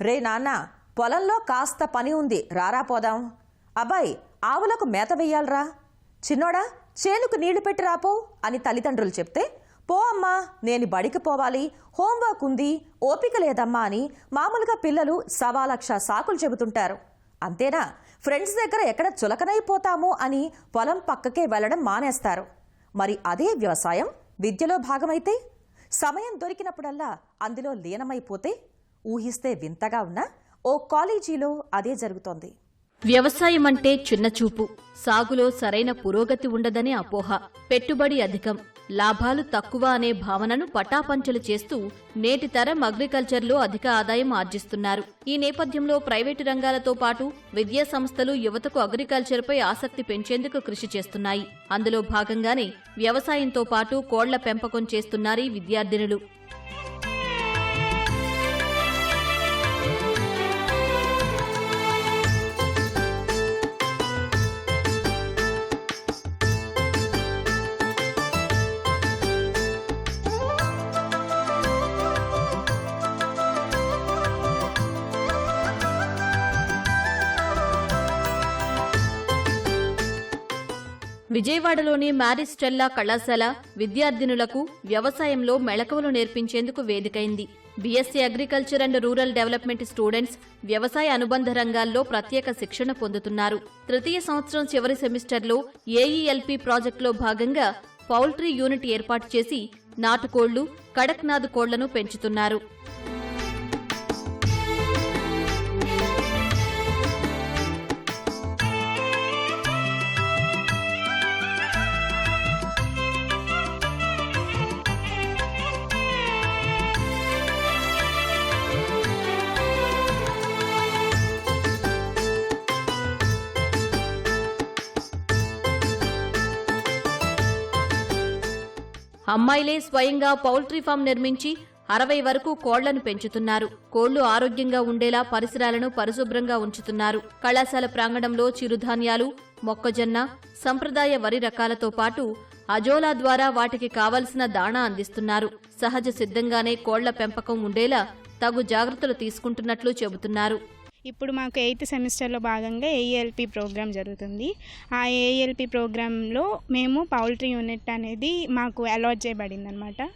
రే నాన్న పొలంలో కాస్త పని ఉంది రారా పోదాం. అబ్బాయి ఆవులకు మేత వెయ్యాలరా. చిన్నోడా చేనుకు నీళ్ళు పెట్టి రాపో అని తల్లిదండ్రులు చెప్తే పో అమ్మా నేను బడికి పోవాలి హోంవర్క్ ఉంది ఓపిక లేదమ్మా అని మామూలుగా పిల్లలు సవా లక్ష సాకులు చెబుతుంటారు. అంతేనా? ఫ్రెండ్స్ దగ్గర ఎక్కడ చులకనైపోతాము అని పొలం పక్కకే వెళ్ళడం మానేస్తారు. మరి అదే వ్యవసాయం? విద్యలో భాగమైతే? సమయం దొరికినప్పుడల్లా అందులో లీనమైపోతే? ఊహిస్తే వింతగా ఉన్నా ఓ కాలేజీలో అదే జరుగుతోంది. వ్యవసాయం అంటే చిన్నచూపు సాగులో సరైన పురోగతి ఉండదనే అపోహ. పెట్టుబడి అధికం. లాభాలు తక్కువ అనే భావనను పటాపంచలు చేస్తూ నేటి తరం అగ్రికల్చర్లో అధిక ఆదాయం ఆర్జిస్తున్నారు. ఈ నేపథ్యంలో ప్రైవేటు రంగాలతో పాటు విద్యా సంస్థలు యువతకు అగ్రికల్చర్పై ఆసక్తి పెంచేందుకు కృషి చేస్తున్నాయి. అందులో భాగంగానే వ్యవసాయంతో పాటు కోళ్ళ పెంపకం చేస్తున్నారు విద్యార్థినులు. విజయవాడలోని మ్యారిస్టెల్లా కళాశాల విద్యార్థినులకు వ్యవసాయంలో మెళకువలు నేర్పించేందుకు వేదికైంది. BSc agriculture and rural development students వ్యవసాయ అనుబంధ రంగాల్లో ప్రత్యేక శిక్షణ పొందుతున్నారు. తృతీయ సంవత్సరం చివరి సెమిస్టర్లో ఏఈఎల్పి ప్రాజెక్టులో భాగంగా పౌల్ట్రీ యూనిట్ ఏర్పాటు చేసి నాటుకోళ్ళు కడక్నాథ్ కోళ్ళను పెంచుతున్నారు. అమ్మాయిలే స్వయంగా పౌల్ట్రీ ఫామ్ నిర్మించి అరవై వరకు కోళ్ళను పెంచుతున్నారు. కోళ్ళు ఆరోగ్యంగా ఉండేలా పరిసరాలను పరిశుభ్రంగా ఉంచుతున్నారు. కళాశాల ప్రాంగణంలో చిరుధాన్యాలు మొక్కజొన్న సంప్రదాయ వరి రకాలతో పాటు అజోలా ద్వారా వాటికి కావలసిన దాణా అందిస్తున్నారు. సహజ సిద్ధంగానే కోళ్ళ పెంపకం ఉండేలా తగు జాగ్రత్తలు తీసుకుంటున్నట్లు చెబుతున్నారు. ఇప్పుడు మాకు ఎయిత్ సెమిస్టర్లో భాగంగా ఏఎల్పి ప్రోగ్రామ్ జరుగుతుంది. ఆ ఏఎల్పి ప్రోగ్రాంలో మేము పౌల్ట్రీ యూనిట్ అనేది మాకు అలాట్ చేయబడింది అనమాట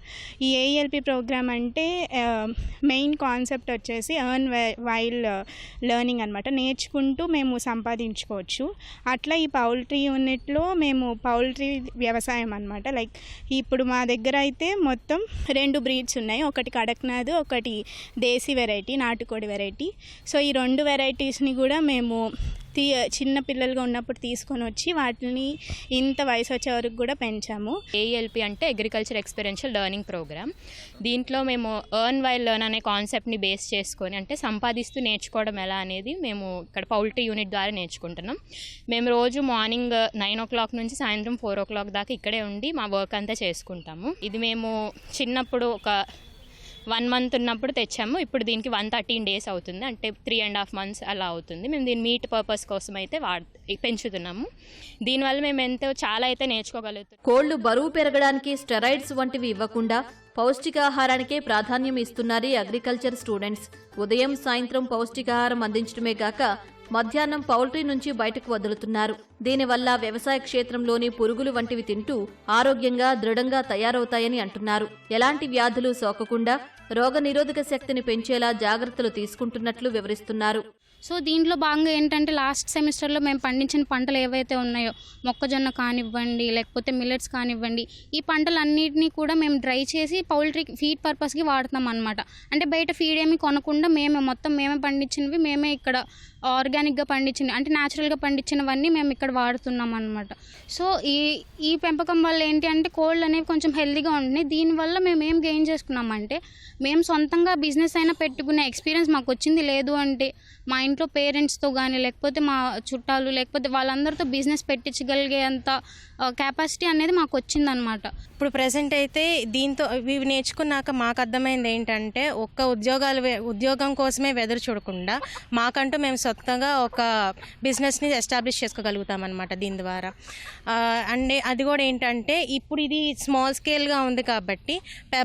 ఈ ఏఎల్పి ప్రోగ్రామ్ అంటే మెయిన్ కాన్సెప్ట్ వచ్చేసి ఎర్న్ వైల్ లెర్నింగ్ అనమాట నేర్చుకుంటూ మేము సంపాదించుకోవచ్చు. అట్లా ఈ పౌల్ట్రీ యూనిట్లో మేము పౌల్ట్రీ వ్యవసాయం అనమాట లైక్ ఇప్పుడు మా దగ్గర అయితే మొత్తం రెండు బ్రీడ్స్ ఉన్నాయి. ఒకటి కడక్నాథ్ ఒకటి దేశీ వెరైటీ నాటుకోడి వెరైటీ. సో ఈ రెండు వెరైటీస్ని కూడా మేము తీ చిన్న పిల్లలుగా ఉన్నప్పుడు తీసుకొని వచ్చి వాటిని ఇంత వయసు వచ్చే వరకు కూడా పెంచాము. ఏఎల్పి అంటే అగ్రికల్చర్ ఎక్స్పీరియన్షియల్ లెర్నింగ్ ప్రోగ్రామ్ దీంట్లో మేము ఎర్న్ వైల్ లెర్న్ అనే కాన్సెప్ట్ని బేస్ చేసుకొని అంటే సంపాదిస్తూ నేర్చుకోవడం ఎలా అనేది మేము ఇక్కడ పౌల్ట్రీ యూనిట్ ద్వారా నేర్చుకుంటున్నాం. మేము రోజు మార్నింగ్ నైన్ ఓ క్లాక్ నుంచి సాయంత్రం ఫోర్ ఓ క్లాక్ దాకా ఇక్కడే ఉండి మా వర్క్ అంతా చేసుకుంటాము. ఇది మేము చిన్నప్పుడు ఒక వన్ మంత్ ఉన్నప్పుడు తెచ్చాము. ఇప్పుడు దీనికి వన్ థర్టీన్ డేస్ అవుతుంది. అంటే త్రీ అండ్ హాఫ్ మంత్స్ అలా అవుతుంది. మేము దీని మీట్ పర్పస్ కోసం అయితే వాడ్ పెంచుతున్నాము. దీనివల్ల మేము ఎంతో చాలా అయితే నేర్చుకోగలుగుతాం కోళ్ళు బరువు పెరగడానికి స్టెరాయిడ్స్ వంటివి ఇవ్వకుండా పౌష్టికాహారానికే ప్రాధాన్యం ఇస్తున్నారు ఈ అగ్రికల్చర్ స్టూడెంట్స్. ఉదయం సాయంత్రం పౌష్టికాహారం అందించడమే కాక మధ్యాహ్నం పౌల్ట్రీ నుంచి బయటకు వదులుతున్నారు. దీనివల్ల వ్యవసాయ క్షేత్రంలోని పురుగులు వంటివి తింటూ ఆరోగ్యంగా దృఢంగా తయారవుతాయని అంటున్నారు. ఎలాంటి వ్యాధులు సోకకుండా రోగనిరోధక శక్తిని పెంచేలా జాగ్రత్తలు తీసుకుంటున్నట్లు వివరిస్తున్నారు. సో దీంట్లో భాగంగా ఏంటంటే లాస్ట్ సెమిస్టర్లో మేము పండించిన పంటలు ఏవైతే ఉన్నాయో మొక్కజొన్న కానివ్వండి లేకపోతే మిల్లెట్స్ కానివ్వండి ఈ పంటలన్నిటినీ కూడా మేము డ్రై చేసి పౌల్ట్రీ ఫీడ్ పర్పస్కి వాడుతున్నాం అనమాట అంటే బయట ఫీడ్ ఏమి కొనకుండా మేమే మొత్తం మేమే పండించినవి మేమే ఇక్కడ ఆర్గానిక్గా పండించిన అంటే న్యాచురల్గా పండించినవన్నీ మేము ఇక్కడ వాడుతున్నాం అనమాట సో ఈ ఈ పెంపకం వల్ల ఏంటి అంటే కోళ్ళు అనేవి కొంచెం హెల్తీగా ఉంటున్నాయి. దీనివల్ల మేము ఏం గెయిన్ చేసుకున్నామంటే మేము సొంతంగా బిజినెస్ అయినా పెట్టుకునే ఎక్స్పీరియన్స్ మాకు వచ్చింది లేదు అంటే మా ఇంట్లో పేరెంట్స్తో కానీ లేకపోతే మా చుట్టాలు లేకపోతే వాళ్ళందరితో బిజినెస్ పెట్టించగలిగే అంత కెపాసిటీ అనేది మాకు వచ్చిందనమాట ఇప్పుడు ప్రజెంట్ అయితే దీంతో ఇవి నేర్చుకున్నాక మాకు అర్థమైంది ఏంటంటే ఒక్క ఉద్యోగాలు ఉద్యోగం కోసమే వెదురు చూడకుండా మాకంటూ మేము సొంతంగా ఒక బిజినెస్ని ఎస్టాబ్లిష్ చేసుకోగలుగుతాం అనమాట దీని ద్వారా. అండ్ అది కూడా ఏంటంటే ఇప్పుడు ఇది స్మాల్ స్కేల్గా ఉంది కాబట్టి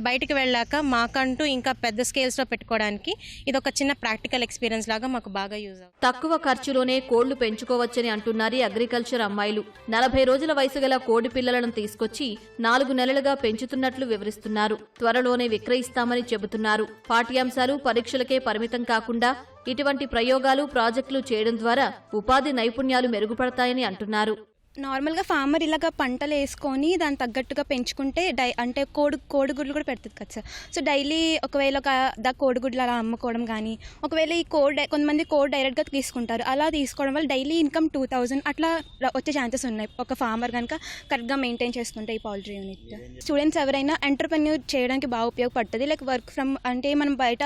బయటికి వెళ్ళాక మాకంటూ ఇంకా పెద్ద స్కేల్స్లో పెట్టుకోవడానికి ఇది ఒక చిన్న ప్రాక్టికల్ ఎక్స్పీరియన్స్ లాగా మాకు బాగా యూజ్ అవుతుంది. తక్కువ ఖర్చులోనే కోళ్ళు పెంచుకోవచ్చని అంటున్నారు అగ్రికల్చర్ అమ్మాయిలు. నలభై రోజుల వయసు గల కోడి పిల్లలను తీసుకొచ్చి నాలుగు నెలలుగా పెంచుతున్నట్లు వివరిస్తున్నారు. త్వరలోనే విక్రయిస్తామని చెబుతున్నారు. పాఠ్యాంశాలు పరీక్షలకే పరిమితం కాకుండా ఇటువంటి ప్రయోగాలు ప్రాజెక్టులు చేయడం ద్వారా ఉపాధి నైపుణ్యాలు మెరుగుపడతాయని అంటున్నారు. నార్మల్గా ఫార్మర్ ఇలాగ పంటలు వేసుకొని దాని తగ్గట్టుగా పెంచుకుంటే డై అంటే కోడి కోడిగుడ్లు కూడా పెడుతుంది కదా సార్. సో డైలీ ఒకవేళ ఒక దా కోడిగుడ్లు అలా అమ్ముకోవడం కానీ ఒకవేళ ఈ కోడ్ కొంతమంది కోడ్ డైరెక్ట్గా తీసుకుంటారు. అలా తీసుకోవడం వల్ల డైలీ ఇన్కమ్ టూ థౌజండ్ అట్లా వచ్చే ఛాన్సెస్ ఉన్నాయి. ఒక ఫార్మర్ కనుక కరెక్ట్గా మెయింటైన్ చేసుకుంటే ఈ పౌల్ట్రీ యూనిట్. స్టూడెంట్స్ ఎవరైనా ఎంటర్ప్రెన్యూర్ చేయడానికి బాగా ఉపయోగపడుతుంది. లైక్ వర్క్ ఫ్రమ్ అంటే మనం బయట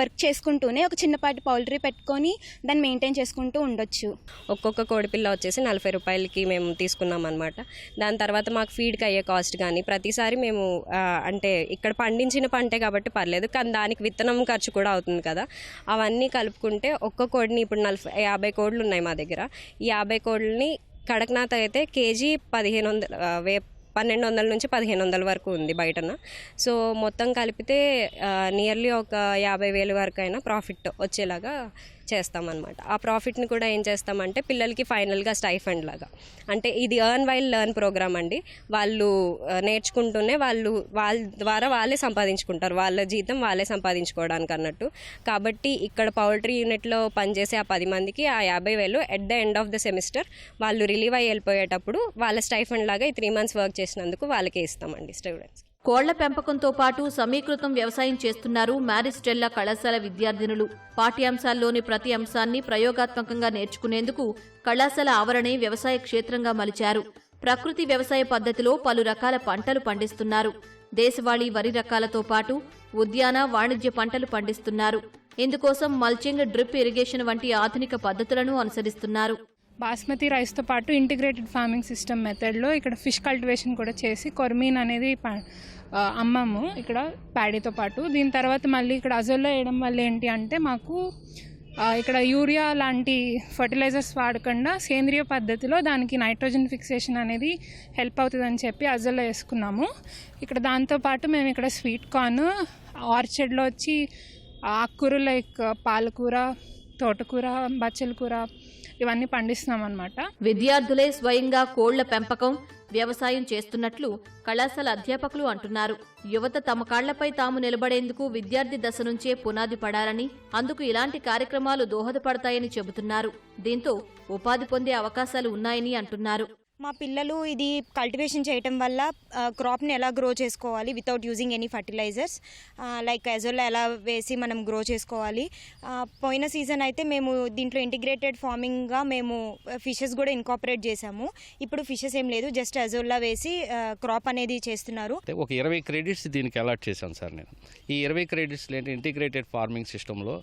వర్క్ చేసుకుంటూనే ఒక చిన్నపాటి పౌల్ట్రీ పెట్టుకొని దాన్ని మెయింటైన్ చేసుకుంటూ ఉండొచ్చు. ఒక్కొక్క కోడిపిల్ల వచ్చేసి నలభై రూపాయలకి మేము తీసుకున్నాం అనమాట దాని తర్వాత మాకు ఫీడ్కి అయ్యే కాస్ట్ కానీ ప్రతిసారి మేము అంటే ఇక్కడ పండించిన పంటే కాబట్టి పర్లేదు కానీ దానికి విత్తనం ఖర్చు కూడా అవుతుంది కదా. అవన్నీ కలుపుకుంటే ఒక్క కోడిని ఇప్పుడు నలభై యాభై కోళ్ళు ఉన్నాయి మా దగ్గర. ఈ యాభై కోళ్ళని కడక్నాథ్ అయితే కేజీ పదిహేను వందల వే పన్నెండు వందల నుంచి పదిహేను వందల వరకు ఉంది బయటన. సో మొత్తం కలిపితే నియర్లీ ఒక యాభై వేలు వరకు అయినా ప్రాఫిట్ వచ్చేలాగా చేస్తామన్నమాట. ఆ ప్రాఫిట్ని కూడా ఏం చేస్తామంటే పిల్లలకి ఫైనల్గా స్టైఫండ్ లాగా. అంటే ఇది ఎర్న్ వైల్ లెర్న్ ప్రోగ్రామ్ అండి. వాళ్ళు నేర్చుకుంటూనే వాళ్ళు వాళ్ళ ద్వారా వాళ్ళే సంపాదించుకుంటారు. వాళ్ళ జీతం వాళ్ళే సంపాదించుకోవడానికి అన్నట్టు. కాబట్టి ఇక్కడ పౌల్ట్రీ యూనిట్లో పనిచేసే ఆ పది మందికి ఆ యాభై వేలు at the end of the semester వాళ్ళు రిలీవ్ అయ్యి వెళ్ళిపోయేటప్పుడు వాళ్ళ స్టైఫండ్ లాగా ఈ త్రీ మంత్స్ వర్క్ చేసినందుకు వాళ్ళకే ఇస్తామండి స్టూడెంట్స్ కోళ్ళ పెంపకంతో పాటు సమీకృతం వ్యవసాయం చేస్తున్నారు మ్యారిస్టెల్లా కళాశాల విద్యార్థినులు. పాఠ్యాంశాల్లోని ప్రతి అంశాన్ని ప్రయోగాత్మకంగా నేర్చుకునేందుకు కళాశాల ఆవరణే వ్యవసాయ క్షేత్రంగా మలిచారు. ప్రకృతి వ్యవసాయ పద్ధతిలో పలు రకాల పంటలు పండిస్తున్నారు. దేశవాళీ వరి రకాలతో పాటు ఉద్యాన వాణిజ్య పంటలు పండిస్తున్నారు. ఇందుకోసం మల్చింగ్ డ్రిప్ ఇరిగేషన్ వంటి ఆధునిక పద్ధతులను అనుసరిస్తున్నారు. బాస్మతి రైస్తో పాటు ఇంటిగ్రేటెడ్ ఫార్మింగ్ సిస్టమ్ మెథడ్లో ఇక్కడ ఫిష్ కల్టివేషన్ కూడా చేసి కొర్మీన్ అనేది ప- ఇక్కడ ప్యాడీతో పాటు. దీని తర్వాత మళ్ళీ ఇక్కడ అజోల్లో వేయడం వల్ల ఏంటి అంటే మాకు ఇక్కడ యూరియా లాంటి ఫర్టిలైజర్స్ వాడకుండా సేంద్రియ పద్ధతిలో దానికి నైట్రోజన్ ఫిక్సేషన్ అనేది హెల్ప్ అవుతుందని చెప్పి అజోల్లో వేసుకున్నాము. ఇక్కడ దాంతోపాటు మేము ఇక్కడ స్వీట్ కార్న్ ఆర్చర్డ్లో వచ్చి ఆకుకూర లైక్ పాలకూర తోటకూర బచ్చల కూర ఇవన్నీ పండిస్తున్నాం అనమాట విద్యార్థులే స్వయంగా కోళ్ళ పెంపకం వ్యవసాయం చేస్తున్నట్లు కళాశాల అధ్యాపకులు అంటున్నారు. యువత తమ కాళ్ళపై తాము నిలబడేందుకు విద్యార్థి దశ నుంచే పునాది పడాలని అందుకు ఇలాంటి కార్యక్రమాలు దోహదపడతాయని చెబుతున్నారు. దీంతో ఉపాధి పొందే అవకాశాలు ఉన్నాయని అంటున్నారు. మా పిల్లలు ఇది కల్టివేషన్ చేయటం వల్ల క్రాప్ని ఎలా గ్రో చేసుకోవాలి without using any fertilizers like ఎజోల్లో ఎలా వేసి మనం గ్రో చేసుకోవాలి? పోయిన సీజన్ అయితే మేము దీంట్లో ఇంటిగ్రేటెడ్ ఫార్మింగ్గా మేము ఫిషెస్ కూడా ఇన్కాపరేట్ చేసాము ఇప్పుడు ఫిషెస్ ఏం లేదు జస్ట్ ఎజోల్లా వేసి క్రాప్ అనేది చేస్తున్నారు. ఒక ఇరవై క్రెడిట్స్ దీనికి అలాట్ చేశాను సార్ నేను. ఈ ఇరవై క్రెడిట్స్ ఏంటి ఇంటిగ్రేటెడ్ ఫార్మింగ్ సిస్టంలో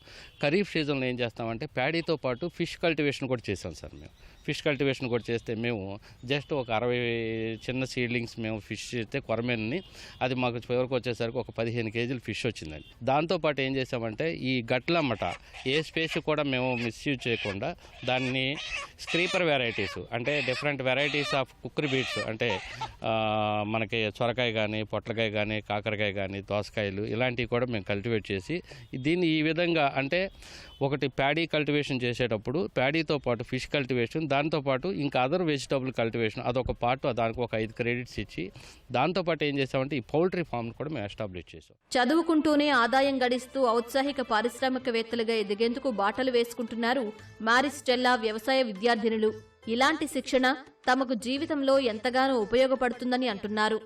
ఖరీఫ్ సీజన్లో ఏం చేస్తామంటే ప్యాడీతో పాటు ఫిష్ కల్టివేషన్ కూడా చేశాం సార్ మేము. ఫిష్ కల్టివేషన్ కూడా చేస్తే మేము జస్ట్ ఒక అరవై చిన్న సీడ్లింగ్స్ మేము ఫిష్ చేస్తే కొరమేనని అది మాకు చివరికి వచ్చేసరికి ఒక పదిహేను కేజీలు ఫిష్ వచ్చిందండి. దాంతోపాటు ఏం చేసామంటే ఈ గట్లమ్మట ఏ స్పేస్ కూడా మేము మిస్యూజ్ చేయకుండా దాన్ని స్క్రీపర్ వెరైటీస్ అంటే different varieties of cucurbits అంటే మనకి సొరకాయ కానీ పొట్లకాయ కానీ కాకరకాయ కానీ దోసకాయలు ఇలాంటివి కూడా మేము కల్టివేట్ చేసి దీన్ని ఈ విధంగా అంటే ఒకటి ప్యాడీ కల్టివేషన్ చేసేటప్పుడు ప్యాడీతో పాటు ఫిష్ కల్టివేషన్ దాంతోపాటు ఇంకా అదర్ వెజిటబుల్ కల్టివేషన్ అదొక పార్ట్ దానికి ఒక ఐదు క్రెడిట్స్ ఇచ్చి దాంతోపాటు ఏం చేసామంటే ఈ పౌల్ట్రీ ఫామ్ కూడా మేము ఎస్టాబ్లిష్ చేసాం. చదువుకుంటూనే ఆదాయం గడిస్తూ ఔత్సాహిక పారిశ్రామికవేత్తలుగా ఎదిగేందుకు బాటలు వేసుకుంటున్నారు మారిస్టెల్లా వ్యవసాయ విద్యార్థినులు. ఇలాంటి శిక్షణ తమకు జీవితంలో ఎంతగానో ఉపయోగపడుతుందని అంటున్నారు.